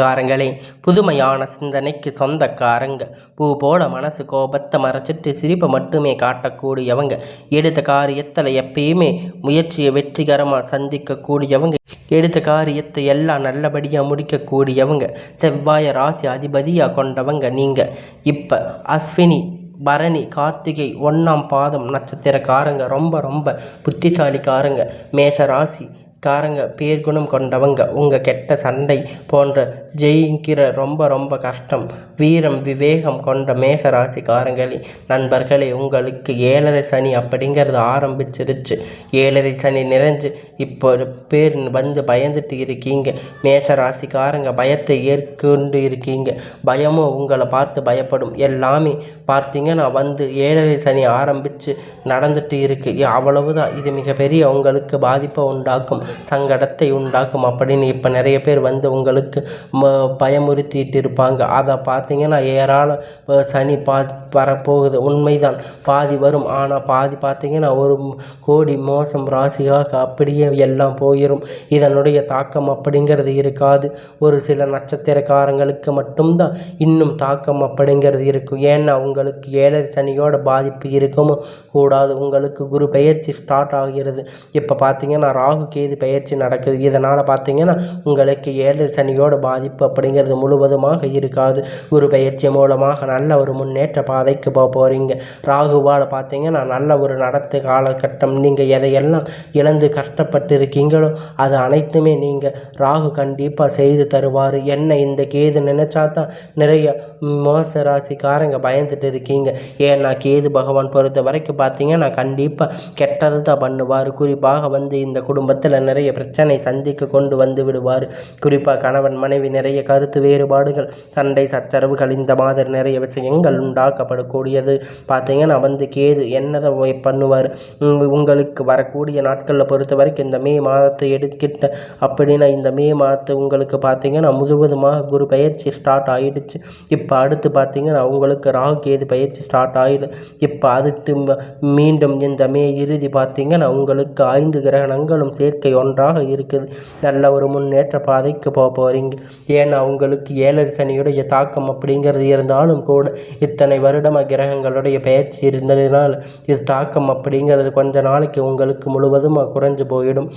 காரங்களே புதுமையான சிந்தனைக்கு சொந்தக்காரங்க. பூ போல மனசு கோபத்தை மறைச்சிட்டு சிரிப்பை மட்டுமே காட்டக்கூடியவங்க. எடுத்த காரியத்தில் எப்பயுமே முயற்சியை வெற்றிகரமாக சந்திக்கக்கூடியவங்க. எடுத்த காரியத்தை எல்லாம் நல்லபடியாக முடிக்கக்கூடியவங்க. செவ்வாய ராசி அதிபதியாக கொண்டவங்க நீங்கள் இப்போ அஸ்வினி பரணி கார்த்திகை ஒன்றாம் பாதம் நட்சத்திரக்காரங்க. ரொம்ப ரொம்ப புத்திசாலிக்காரங்க. மேச ராசி காரங்க பேர்குணம் கொண்டவங்க உங்கள் கெட்ட சண்டை போன்ற ஜெயிக்கிற ரொம்ப ரொம்ப கஷ்டம். வீரம் விவேகம் கொண்ட மேச ராசிக்காரங்களே நண்பர்களே உங்களுக்கு ஏழரை சனி அப்படிங்கிறது ஆரம்பிச்சிருச்சு. ஏழரை சனி நிறைஞ்சு இப்போ பேர் வந்து பயந்துட்டு இருக்கீங்க. மேச ராசிக்காரங்க பயத்தை ஏற்கொண்டு இருக்கீங்க. பயமும் உங்களை பார்த்து பயப்படும். எல்லாமே பார்த்தீங்கன்னா வந்து ஏழரை சனி ஆரம்பித்து நடந்துட்டு இருக்கு. அவ்வளவுதான். இது மிகப்பெரிய உங்களுக்கு பாதிப்பை உண்டாக்கும். சங்கடத்தை உண்டாக்கும். அப்படின்னு இப்போ நிறைய பேர் வந்து உங்களுக்கு ம பயமுறுத்திட்டு இருப்பாங்க அதை பார்த்தீங்கன்னா ஏராளம் சனி பா வரப்போகுது. உண்மைதான். பாதி வரும். ஆனால் பாதி பார்த்தீங்கன்னா ஒரு கோடி மோசம் ராசியாக அப்படியே எல்லாம் போயிடும் இதனுடைய தாக்கம் அப்படிங்கிறது இருக்காது. ஒரு சில நட்சத்திரக்காரங்களுக்கு மட்டும்தான் இன்னும் தாக்கம் அப்படிங்கிறது இருக்கும். ஏன்னா உங்களுக்கு ஏழரை சனியோட பாதிப்பு இருக்கவும் கூடாது. உங்களுக்கு குரு பெயர்ச்சி ஸ்டார்ட் ஆகிறது. இப்போ பார்த்தீங்கன்னா ராகு கேது பெயர்ச்சி நடக்குது. இதனால் பார்த்தீங்கன்னா உங்களுக்கு ஏழு சனியோட பாதிப்பு அப்படிங்கிறது முழுவதுமாக இருக்காது. குரு பெயர்ச்சி மூலமாக நல்ல ஒரு முன்னேற்ற பாதைக்கு போக போகிறீங்க ராகுவால் பார்த்தீங்கன்னா நல்ல ஒரு நடத்து காலகட்டம். நீங்கள் எதையெல்லாம் இழந்து கஷ்டப்பட்டு இருக்கீங்களோ அது அனைத்துமே நீங்கள் ராகு கண்டிப்பாக செய்து தருவார். என்ன இந்த கேது நினச்சா தான் நிறைய மோச ராசிக்காரங்க பயந்துட்டு இருக்கீங்க. ஏன்னா கேது பகவான் பொறுத்த வரைக்கும் பார்த்தீங்கன்னா கண்டிப்பாக கெட்டது தான் பண்ணுவார். குறிப்பாக வந்து இந்த குடும்பத்தில் நிறைய பிரச்சனை சந்திக்க கொண்டு வந்து விடுவார். குறிப்பாக கணவன் மனைவி நிறைய கருத்து வேறுபாடுகள். சண்டை சச்சரவுகள் இந்த மாதிரி நிறைய விஷயங்கள் உண்டாக்கப்படக்கூடியது. பார்த்தீங்கன்னா வந்து கேது என்னதை பண்ணுவார்? உங்களுக்கு வரக்கூடிய நாட்களில் பொறுத்த வரைக்கும் இந்த மே மாதத்தை எடுக்கிட்ட அப்படின்னா இந்த மே மாதத்தை உங்களுக்கு பார்த்தீங்கன்னா முழுவதுமாக குரு பயிற்சி ஸ்டார்ட் ஆகிடுச்சு இப்போ அடுத்து பார்த்தீங்கன்னா உங்களுக்கு ராகு கேது பயிற்சி ஸ்டார்ட் ஆகிடும் இப்போ அடுத்து மீண்டும் இந்த மே இறுதி பார்த்தீங்கன்னா உங்களுக்கு ஐந்து கிரகணங்களும் சேர்க்கை ஒன்றாக இருக்குது. நல்ல ஒரு முன்னேற்ற பாதைக்கு போக போகிறீங்க ஏன்னா உங்களுக்கு ஏழரை சனியுடைய தாக்கம் அப்படிங்கிறது இருந்தாலும் கூட இத்தனை வருடமாக கிரகங்களுடைய பயிற்சி இருந்ததுனால் இது தாக்கம் அப்படிங்கிறது கொஞ்ச நாளைக்கு உங்களுக்கு முழுவதுமாக குறைஞ்சு போயிடும்.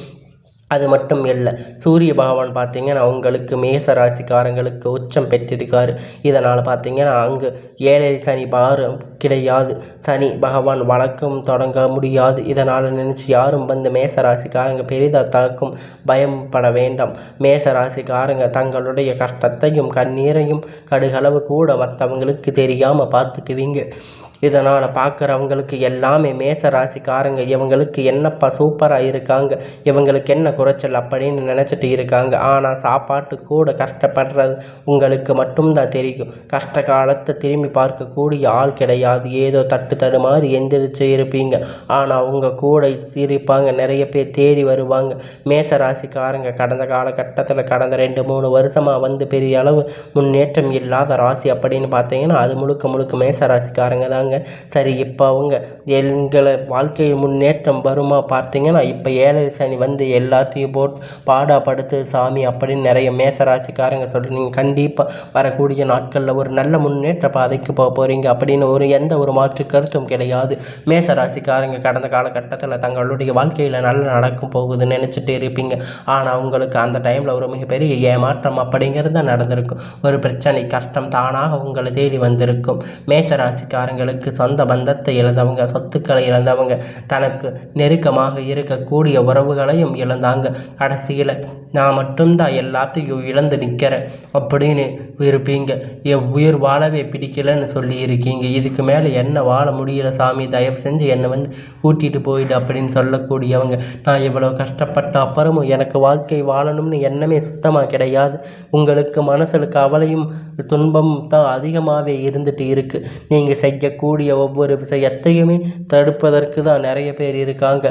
அது மட்டும் இல்லை. சூரிய பகவான் பார்த்தீங்கன்னா அவங்களுக்கு மேச ராசிக்காரங்களுக்கு உச்சம் பெற்றிருக்காரு. இதனால் பார்த்தீங்கன்னா அங்கு ஏழை சனி பாரம் கிடையாது. சனி பகவான் வழக்கம் தொடங்க முடியாது. இதனால் நினச்சி யாரும் வந்து மேச ராசிக்காரங்க பெரிதாக தாக்கும் பயப்பட வேண்டாம். மேச ராசிக்காரங்க தங்களுடைய கஷ்டத்தையும் கண்ணீரையும் கடுகளவு கூட மற்றவங்களுக்கு தெரியாமல் பார்த்துக்குவீங்க. இதனால் பார்க்குறவங்களுக்கு எல்லாமே மேச ராசிக்காரங்க இவங்களுக்கு என்னப்பா சூப்பராக இருக்காங்க. இவங்களுக்கு என்ன குறைச்சல் அப்படின்னு நினச்சிட்டு இருக்காங்க. ஆனால் சாப்பாட்டு கூட கஷ்டப்படுறது உங்களுக்கு மட்டும்தான் தெரியும். கஷ்ட காலத்தை திரும்பி பார்க்கக்கூடிய ஆள் கிடையாது. ஏதோ தட்டு தடு மாதிரி எந்திரிச்சு இருப்பீங்க. ஆனால் உங்கள் கூட சிரிப்பாங்க. நிறைய பேர் தேடி வருவாங்க. மேச ராசிக்காரங்க கடந்த காலகட்டத்தில் கடந்த ரெண்டு மூணு வருஷமாக வந்து பெரிய அளவு முன்னேற்றம் இல்லாத ராசி அப்படின்னு பார்த்தீங்கன்னா அது முழுக்க முழுக்க மேச ராசிக்காரங்க தாங்க. சரி இப்போ அவங்க எங்களை வாழ்க்கை முன்னேற்றம் வருமா பார்த்தீங்கன்னா இப்போ ஏழரை சனி வந்து எல்லாத்தையும் போட் பாடாப்படுத்து சாமி அப்படின்னு நிறைய மேசராசிக்காரங்க சொல்கிறீங்க கண்டிப்பாக வரக்கூடிய நாட்களில் ஒரு நல்ல முன்னேற்ற பாதைக்கு போக போகிறீங்க அப்படின்னு ஒரு எந்த ஒரு மாற்று கருத்தும் கிடையாது. மேசராசிக்காரங்க கடந்த காலகட்டத்தில் தங்களுடைய வாழ்க்கையில் நல்லா நடக்கும் போகுதுன்னு நினச்சிட்டு இருப்பீங்க. ஆனால் உங்களுக்கு அந்த டைமில் ஒரு மிகப்பெரிய ஏமாற்றம் அப்படிங்கிறது தான் நடந்திருக்கும். ஒரு பிரச்சனை கஷ்டம் தானாக உங்களை தேடி வந்திருக்கும். மேசராசிக்காரங்களுக்கு தனக்கு சொந்த பந்தத்தை இழந்தவங்க சொத்துக்களை இழந்தவங்க தனக்கு நெருக்கமாக இருக்கக்கூடிய உறவுகளையும் இழந்தாங்க. கடைசியில் நான் மட்டும்தான் எல்லாத்தையும் இழந்து நிற்கிறேன். அப்படின்னு இருப்பீங்க என் உயிர் வாழவே பிடிக்கலன்னு சொல்லி இருக்கீங்க இதுக்கு மேலே என்ன வாழ முடியல சாமி? தயவு செஞ்சு என்னை வந்து கூட்டிகிட்டு போயிடு அப்படின்னு சொல்லக்கூடியவங்க. நான் இவ்வளோ கஷ்டப்பட்ட அப்புறமும் எனக்கு வாழ்க்கை வாழணும்னு எண்ணமே சுத்தமாக கிடையாது. உங்களுக்கு மனசில் கவலையும் துன்பம் தான் அதிகமாகவே இருந்துட்டு இருக்குது நீங்கள் செய்யக்கூடிய ஒவ்வொரு விஷயத்தையுமே தடுப்பதற்கு தான் நிறைய பேர் இருக்காங்க.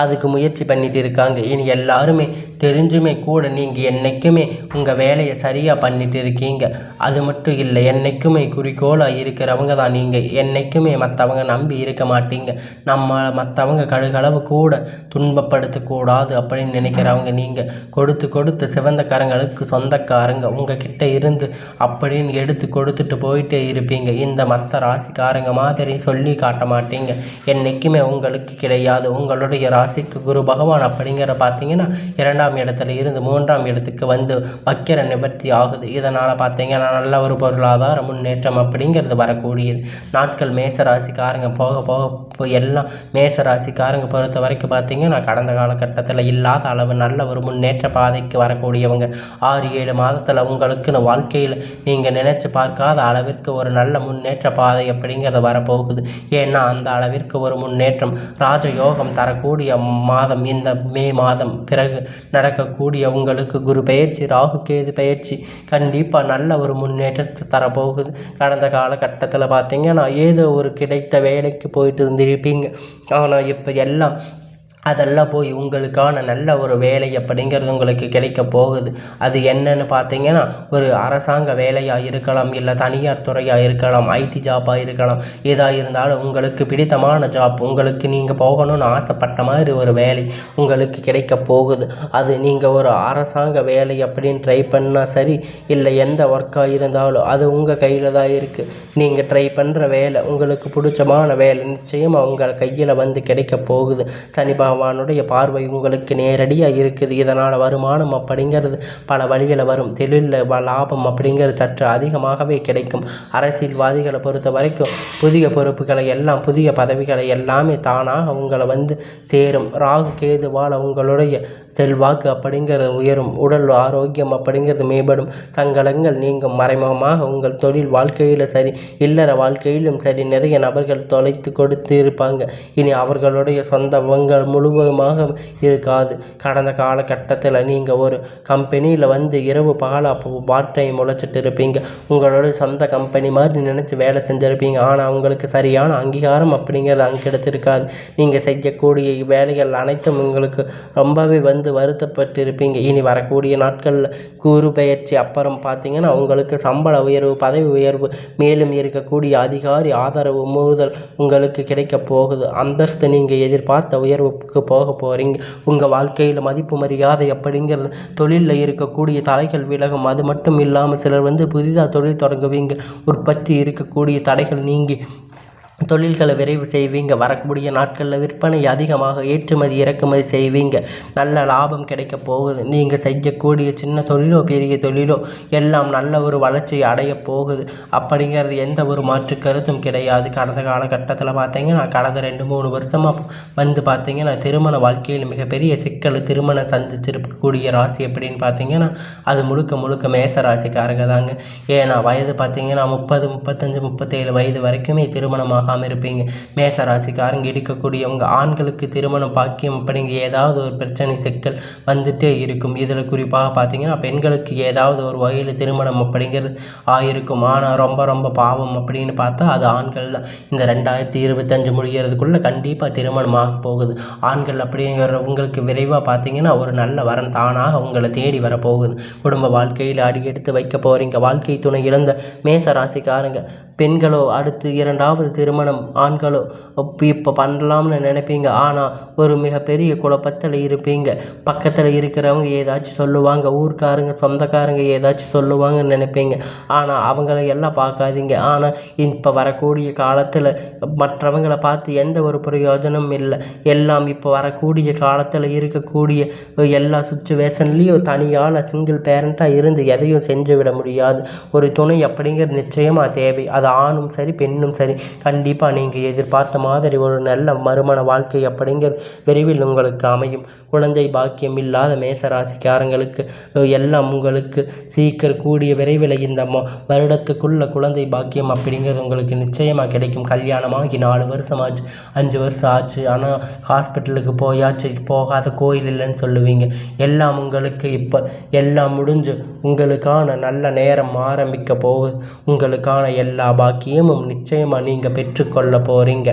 அதுக்கு முயற்சி பண்ணிட்டு இருக்காங்க. இனி எல்லாருமே தெரிஞ்சுமே கூட நீங்கள் என்றைக்குமே உங்கள் வேலையை சரியாக பண்ணிட்டு இருக்கீங்க. அது மட்டும் இல்லை என்றைக்குமே குறிக்கோளாக இருக்கிறவங்க தான் நீங்கள் என்றைக்குமே மற்றவங்க நம்பி இருக்க மாட்டீங்க. நம்ம மற்றவங்க கடுகளவு கூட துன்பப்படுத்தக்கூடாது அப்படின்னு நினைக்கிறவங்க நீங்கள் கொடுத்து கொடுத்து சிவந்த கரங்களுக்கு சொந்தக்காரங்க உங்கள் கிட்டே இருந்து அப்படின்னு எடுத்து கொடுத்துட்டு போயிட்டே இருப்பீங்க. இந்த மற்ற ராசிக்காரங்க மாதிரி சொல்லி காட்ட மாட்டீங்க. என்றைக்குமே உங்களுக்கு கிடையாது. உங்களுடைய ராசிக்கு குரு பகவான் அப்படிங்கிற பார்த்தீங்கன்னா இரண்டாம் இடத்துல இருந்து மூன்றாம் இடத்துக்கு வந்து வக்கிர நிவர்த்தி ஆகுது. இதனால் பார்த்தீங்கன்னா நல்ல ஒரு பொருளாதார முன்னேற்றம் அப்படிங்கிறது வரக்கூடியது. நாட்கள் மேச ராசிக்காரங்க போக போக இப்போ எல்லாம் மேச ராசிக்காரங்க பொறுத்த வரைக்கும் பார்த்தீங்கன்னா கடந்த காலகட்டத்தில் இல்லாத அளவு நல்ல ஒரு முன்னேற்ற பாதைக்கு வரக்கூடியவங்க. ஆறு ஏழு மாதத்தில் உங்களுக்குன்னு வாழ்க்கையில் நீங்கள் நினச்சி பார்க்காத அளவிற்கு ஒரு நல்ல முன்னேற்ற பாதை அப்படிங்கிறது வரப்போகுது. ஏன்னா அந்த அளவிற்கு ஒரு முன்னேற்றம் ராஜயோகம் தரக்கூடிய மாதம். இந்த மே மாதம் பிறகு நடக்கக்கூடிய உங்களுக்கு குரு பயிற்சி ராகு கேது பயிற்சி கண்டிப்பாக நல்ல ஒரு முன்னேற்றத்தை தரப்போகுது. கடந்த காலகட்டத்தில் பார்த்தீங்கன்னா ஏதோ ஒரு கிடைத்த வேலைக்கு போயிட்டு இருப்பீங்க. ஆனால் இப்போ எல்லாம் அதெல்லாம் போய் உங்களுக்கான நல்ல ஒரு வேலை அப்படிங்கிறது உங்களுக்கு கிடைக்க போகுது. அது என்னன்னு பார்த்தீங்கன்னா ஒரு அரசாங்க வேலையாக இருக்கலாம் இல்லை தனியார் துறையாக இருக்கலாம் ஐடி ஜாப்பாக இருக்கலாம். எதாக இருந்தாலும் உங்களுக்கு பிடித்தமான ஜாப் உங்களுக்கு நீங்கள் போகணும்னு ஆசைப்பட்ட மாதிரி ஒரு வேலை உங்களுக்கு கிடைக்க போகுது. அது நீங்கள் ஒரு அரசாங்க வேலை அப்படின்னு ட்ரை பண்ணால் சரி இல்லை எந்த ஒர்க்காக இருந்தாலும் அது உங்கள் கையில் தான் இருக்குது நீங்கள் ட்ரை பண்ணுற வேலை உங்களுக்கு பிடிச்சமான வேலை நிச்சயமாக உங்கள் கையில் வந்து கிடைக்க போகுது. சனிபா பகவானுடைய பார்வை உங்களுக்கு நேரடியாக இருக்குது. இதனால் வருமானம் அப்படிங்கிறது பல வழிகளில் வரும். தொழிலில் லாபம் அப்படிங்கிறது சற்று அதிகமாகவே கிடைக்கும். அரசியல்வாதிகளை பொறுத்த வரைக்கும் புதிய பொறுப்புகளை எல்லாம் புதிய பதவிகளை எல்லாமே தானாக உங்களை வந்து சேரும். ராகு கேதுவால் உங்களுடைய செல்வாக்கு அப்படிங்கிறது உயரும். உடல் ஆரோக்கியம் அப்படிங்கிறது மேம்படும். சங்கடங்கள் நீங்கும். மறைமுகமாக உங்கள் தொழில் வாழ்க்கையில் சரி இல்லற வாழ்க்கையிலும் சரி நிறைய நபர்கள் தொலைத்து கொடுத்து இருப்பாங்க இனி அவர்களுடைய சொந்தங்கள் முழுவதுமாக இருக்காது. கடந்த காலகட்டத்தில் நீங்கள் ஒரு கம்பெனியில் வந்து இரவு பகலாக பார்ட் டைம் உழைச்சிட்டு இருப்பீங்க உங்களோட சொந்த கம்பெனி மாதிரி நினச்சி வேலை செஞ்சுருப்பீங்க. ஆனால் உங்களுக்கு சரியான அங்கீகாரம் அப்படிங்கிறது அங்கே கிடச்சிருக்காது. நீங்கள் செய்யக்கூடிய வேலைகள் அனைத்தும் உங்களுக்கு ரொம்பவே வந்து வருத்தப்பட்டு இருப்பீங்க இனி வரக்கூடிய நாட்களில் கூறு பயிற்சி அப்புறம் பார்த்தீங்கன்னா உங்களுக்கு சம்பள உயர்வு பதவி உயர்வு மேலும் இருக்கக்கூடிய அதிகாரி ஆதரவு மூதல் உங்களுக்கு கிடைக்கப் போகுது. அந்தஸ்து நீங்கள் எதிர்பார்த்த உயர்வு உயர்வுக்கு போக போகிறீங்க உங்கள் வாழ்க்கையில் மதிப்பு மரியாதை அப்படிங்கிற தொழிலில் இருக்கக்கூடிய தலைகள் விலகும். அது மட்டும் இல்லாமல் சிலர் வந்து புதிதாக தொழில் தொடங்குவீங்க. உற்பத்தி இருக்கக்கூடிய தடைகள் நீங்கி தொழில்களை விரைவு செய்வீங்க. வரக்கூடிய நாட்களில் விற்பனை அதிகமாக ஏற்றுமதி இறக்குமதி செய்வீங்க. நல்ல லாபம் கிடைக்க போகுது. நீங்கள் செய்யக்கூடிய சின்ன தொழிலோ பெரிய தொழிலோ எல்லாம் நல்ல ஒரு வளர்ச்சி அடைய போகுது. அப்படிங்கிறது எந்த ஒரு மாற்று கருத்தும் கிடையாது. கடந்த காலகட்டத்தில் பார்த்தீங்கன்னா கடந்த ரெண்டு மூணு வருஷமாக வந்து பார்த்தீங்கன்னா திருமண வாழ்க்கையில் மிகப்பெரிய சிக்கல் திருமணம் சந்திச்சிருக்கக்கூடிய ராசி எப்படின்னு பார்த்தீங்கன்னா அது முழுக்க முழுக்க மேச ராசிக்காரங்க தாங்க. ஏன்னா வயது பார்த்தீங்கன்னா முப்பது முப்பத்தஞ்சு முப்பத்தேழு வயது வரைக்குமே திருமணமாக ஆகாமல் இருப்பீங்க. மேச ராசிக்காரங்க இருக்கக்கூடியவங்க ஆண்களுக்கு திருமணம் பாக்கியம் அப்படிங்க ஏதாவது ஒரு பிரச்சனை சிக்கல் வந்துட்டே இருக்கும். இதில் குறிப்பாக பார்த்தீங்கன்னா பெண்களுக்கு ஏதாவது ஒரு வகையில் திருமணம் அப்படிங்கிறது ஆயிருக்கும். ஆனால் ரொம்ப ரொம்ப பாவம் அப்படின்னு பார்த்தா அது ஆண்கள் தான். இந்த ரெண்டாயிரத்தி இருபத்தஞ்சு முடிகிறதுக்குள்ளே கண்டிப்பாக திருமணம் ஆக போகுது. ஆண்கள் அப்படிங்கிறவங்களுக்கு விரைவாக பார்த்தீங்கன்னா ஒரு நல்ல வரன் தானாக உங்களை தேடி வரப்போகுது. குடும்ப வாழ்க்கையில் அடியெடுத்து வைக்க போகிறீங்க வாழ்க்கை துணை இழந்த மேச ராசிக்காரங்க பெண்களோ அடுத்து இரண்டாவது திருமணம் ஆண்களோ இப்போ பண்ணலாம்னு நினைப்பீங்க. ஆனால் ஒரு மிகப்பெரிய குழப்பத்தில் இருப்பீங்க. பக்கத்தில் இருக்கிறவங்க ஏதாச்சும் சொல்லுவாங்க ஊர்க்காரங்க சொந்தக்காரங்க ஏதாச்சும் சொல்லுவாங்கன்னு நினைப்பீங்க. ஆனால் அவங்கள எல்லாம் பார்க்காதீங்க. ஆனால் இப்போ வரக்கூடிய காலத்தில் மற்றவங்களை பார்த்து எந்த ஒரு பிரயோஜனமும் இல்லை. எல்லாம் இப்போ வரக்கூடிய காலத்தில் இருக்கக்கூடிய எல்லா சுச்சுவேஷன்லேயும் தனியால் சிங்கிள் பேரண்ட்டாக இருந்து எதையும் செஞ்சு விட முடியாது. ஒரு துணை அப்படிங்கிற நிச்சயமாக தேவை. அது ஆணும் சரி பெண்ணும் சரி கண்டிப்பாக நீங்கள் எதிர்பார்த்த மாதிரி ஒரு நல்ல மறுமண வாழ்க்கை அப்படிங்கிற விரைவில் உங்களுக்கு அமையும். குழந்தை பாக்கியம் இல்லாத மேசராசிக்காரங்களுக்கு எல்லாம் உங்களுக்கு சீக்கிரம் கூடிய விரைவில் இந்த வருடத்துக்குள்ள குழந்தை பாக்கியம் அப்படிங்கிறது உங்களுக்கு நிச்சயமாக கிடைக்கும். கல்யாணமாகி நாலு வருஷம் ஆச்சு அஞ்சு வருஷம் ஆச்சு. ஆனால் ஹாஸ்பிட்டலுக்கு போயாச்சு போகாத கோயில் இல்லைன்னு சொல்லுவீங்க. எல்லாம் உங்களுக்கு இப்போ எல்லாம் முடிஞ்சு உங்களுக்கான நல்ல நேரம் ஆரம்பிக்க போகுது. உங்களுக்கான எல்லா பாக்கியமும் நிச்சயமாக நீங்கள் பெற்றுக்கொள்ள போகிறீங்க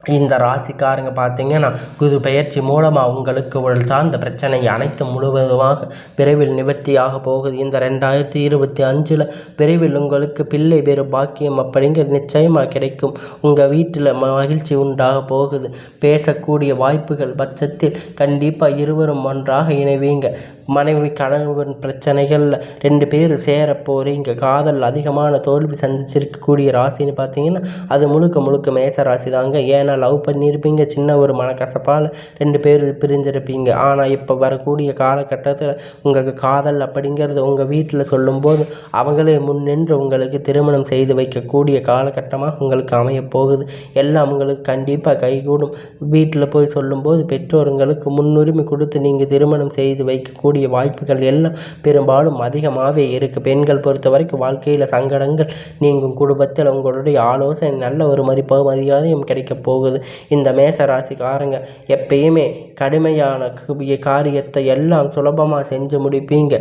இந்த ராசிக்காரங்க பார்த்தீங்கன்னா குரு பெயர்ச்சி மூலமாக உங்களுக்கு உடல் சார்ந்த பிரச்சனை அனைத்தும் முழுவதுமாக விரைவில் நிவர்த்தியாக போகுது. இந்த ரெண்டாயிரத்தி இருபத்தி அஞ்சில் விரைவில் உங்களுக்கு பிள்ளை பெரு பாக்கியம் அப்படிங்கிறது நிச்சயமாக கிடைக்கும். உங்கள் வீட்டில் மகிழ்ச்சி உண்டாக போகுது. பேசக்கூடிய வாய்ப்புகள் பட்சத்தில் கண்டிப்பாக இருவரும் ஒன்றாக இணைவீங்க. மனைவி கணவன் பிரச்சனைகளில் ரெண்டு பேர் சேர போகிறீங்க காதல் அதிகமான தோல்வி சந்திச்சிருக்கக்கூடிய ராசின்னு பார்த்தீங்கன்னா அது முழுக்க முழுக்க மேச ராசி தாங்க ஏன் ஏன்னா லவ் பண்ணியிருப்பீங்க. சின்ன ஒரு மனக்கசப்பால் ரெண்டு பேர் பிரிஞ்சிருப்பீங்க. ஆனால் இப்போ வரக்கூடிய காலகட்டத்தில் உங்களுக்கு காதல் அப்படிங்கிறது உங்கள் வீட்டில் சொல்லும்போது அவங்களே முன்னின்று உங்களுக்கு திருமணம் செய்து வைக்கக்கூடிய காலகட்டமாக உங்களுக்கு அமையப் போகுது. எல்லாம் உங்களுக்கு கண்டிப்பாக கைகூடும். வீட்டில் போய் சொல்லும்போது பெற்றோர்களுக்கு முன்னுரிமை கொடுத்து நீங்கள் திருமணம் செய்து வைக்கக்கூடிய வாய்ப்புகள் எல்லாம் பெரும்பாலும் அதிகமாகவே இருக்குது பெண்கள் பொறுத்த வரைக்கும் வாழ்க்கையில் சங்கடங்கள் நீங்கள் குடும்பத்தில் உங்களுடைய ஆலோசனை நல்ல ஒரு மதிப்பாக மரியாதையும் கிடைக்கப்போ போகுது. இந்த மேச ராசிக்காரங்க எப்பயுமே கடுமையான காரியத்தை எல்லாம் சுலபமாக செஞ்சு முடிப்பீங்க.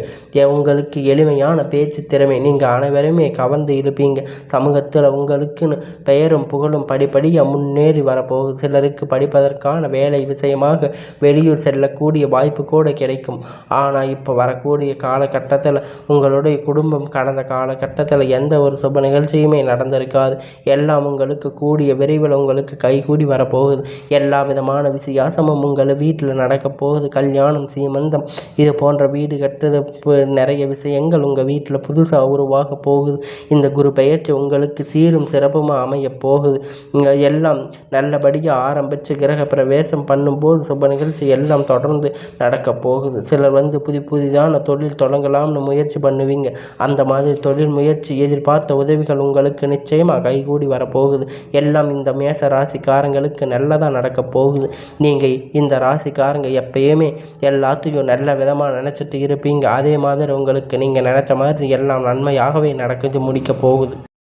உங்களுக்கு எளிமையான பேச்சு திறமை. நீங்கள் அனைவருமே கவர்ந்து இருப்பீங்க சமூகத்தில் உங்களுக்குன்னு பெயரும் புகழும் படிப்படியாக முன்னேறி வரப்போகுது. சிலருக்கு படிப்பதற்கான வேலை விஷயமாக வெளியூர் செல்லக்கூடிய வாய்ப்பு கூட கிடைக்கும். ஆனால் இப்போ வரக்கூடிய காலகட்டத்தில் உங்களுடைய குடும்பம் கடந்த காலகட்டத்தில் எந்த ஒரு சுப நிகழ்ச்சியுமே நடந்திருக்காது. எல்லாம் உங்களுக்கு கூடிய விரைவில் உங்களுக்கு கை கைகூடி வரப்போகுது. எல்லா விதமான விசியாசமும் உங்கள் வீட்டில் நடக்க போகுது. கல்யாணம் சீமந்தம் இது போன்ற வீடு கட்டுறது நிறைய விஷயங்கள் உங்கள் வீட்டில் புதுசாக உருவாக போகுது. இந்த குரு பெயர்ச்சி உங்களுக்கு சீரும் சிறப்புமாக அமைய போகுது. இங்கே எல்லாம் நல்லபடியாக ஆரம்பித்து கிரக பிரவேசம் பண்ணும்போது சுப நிகழ்ச்சி எல்லாம் தொடர்ந்து நடக்க போகுது. சிலர் வந்து புதி புதிதான தொழில் தொடங்கலாம்னு முயற்சி பண்ணுவீங்க. அந்த மாதிரி தொழில் முயற்சி எதிர்பார்த்த உதவிகள் உங்களுக்கு நிச்சயமாக கைகூடி வரப்போகுது எல்லாம் இந்த மேச ராசிக்காரங்களுக்கு நல்லதாக நடக்க போகுது. நீங்கள் இந்த ராசிக்காரங்க எப்பயுமே எல்லாத்தையும் நல்ல விதமாக நினச்சிட்டு இருப்பீங்க. அதே மாதிரி உங்களுக்கு நீங்கள் நினச்ச மாதிரி எல்லாம் நன்மையாகவே நடக்குது முடிக்க போகுது.